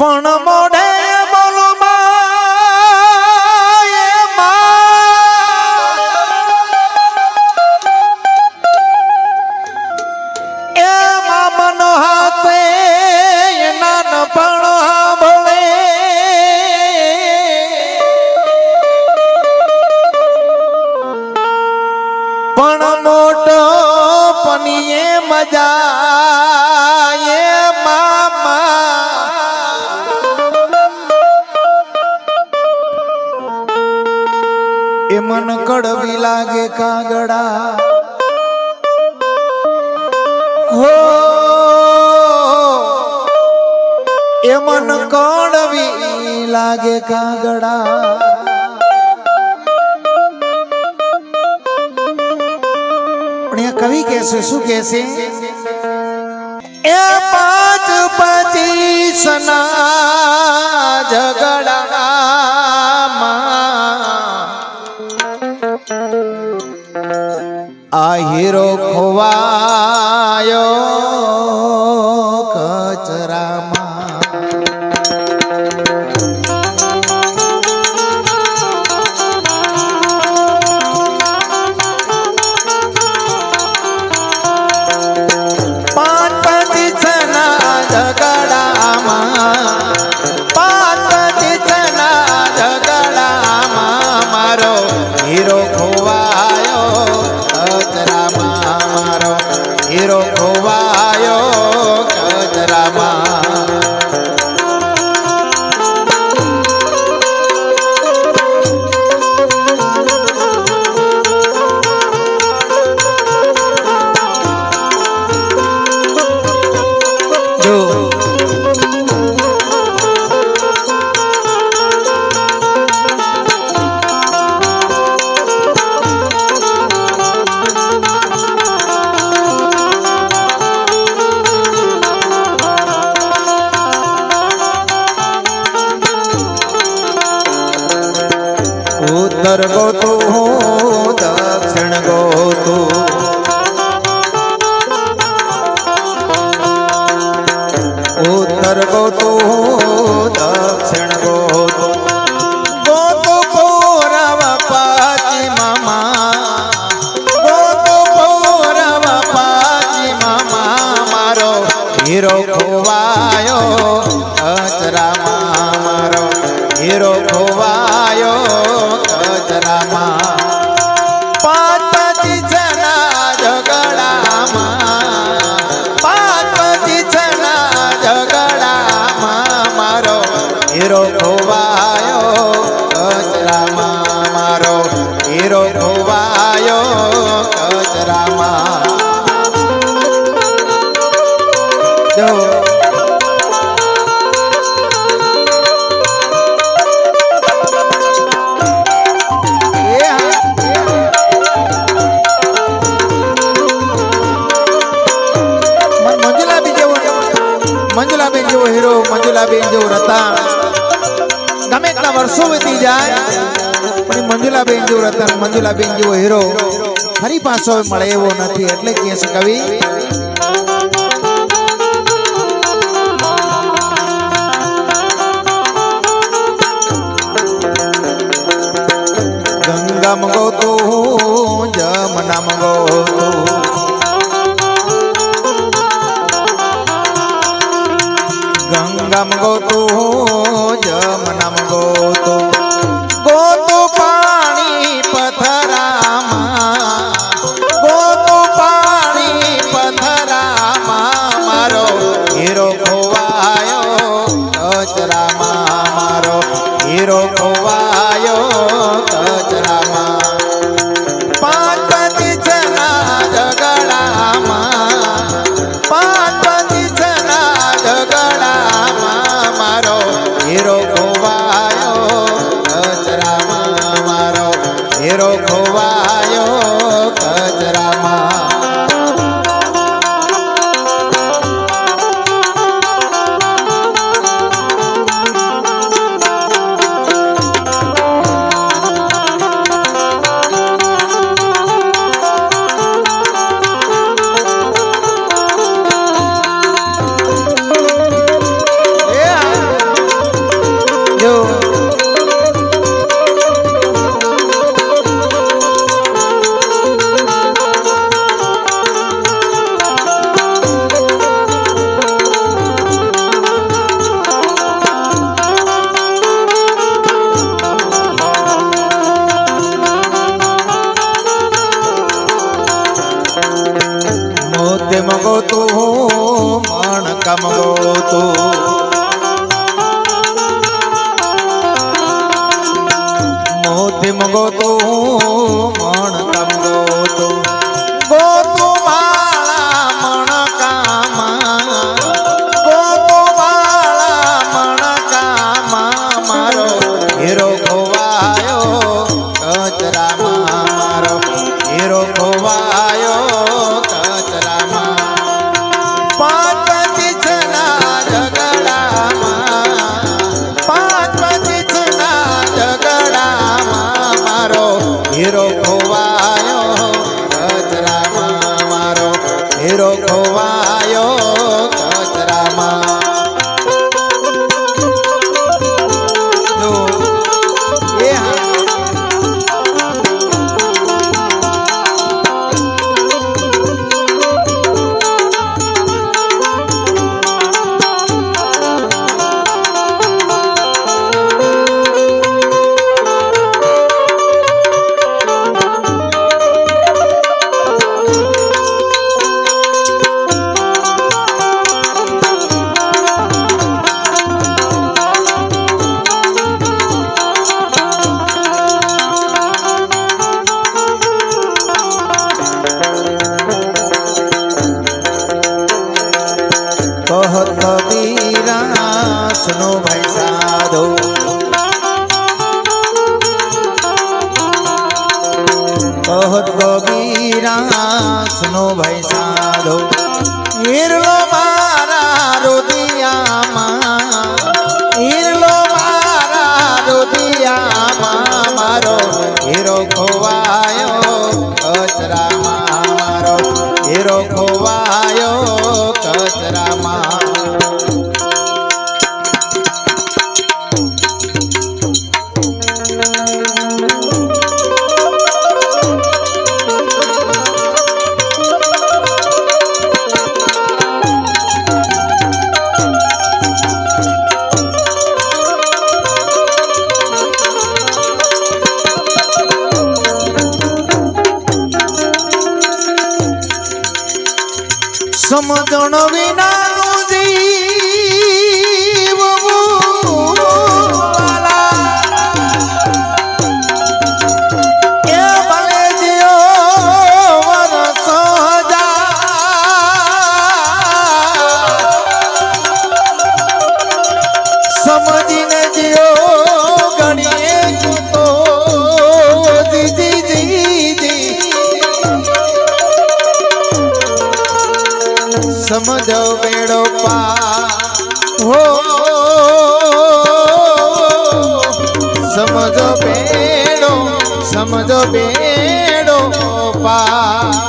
પણ મોઢે બોલું એ માં. એમાં મન હાથે નાનપણ સાંભળે. પણ મોટો પનીએ મજા મન કડવી લાગે કાગડા. હો! એ મન કડવી લાગે કાગડા. કવિ કે છે, શું કે છે? એ પાંચ પચીસ ના ઝઘડામાં આ હીરો ખોવાયો ઉત્તર ગોતો દક્ષિણ ગોતો. ઉત્તર ગોતો દક્ષિણ ગોતો. ગોતો પૌરવ પશ્ચિમમાં ગોતો પૌરવ મામા. મારો હીરો ખોવાયો, કચરામાં મારો. હીરો ખોવાયો ગજરામાં. હીરો જેવો રતન ગમે એટલા વર્ષો વીતી જાય, પણ મંજુલાબેન જેવું રતન મંજુલાબેન જેવો હીરો. ફરી પાછો મળે એવો નથી, એટલે કહે છે કવિ ગંગમ ગોતો જમનમ ગોતો ગો તું જમ નમ ગોતો કમગોતુ મોતી મગોતું કહત કબીરા સુનો ભાઈ સાધો ઈરલો મારા રોદિયામાં ઈરલો મારા રોદિયામાં મારો હીરો ખોવાયો અચરામાં મારો હીરો ખોવાયો સમજણ વિનાનું જીવવું સમજો બેડો પા. હો સમજો બેડો સમજો બેડો પા.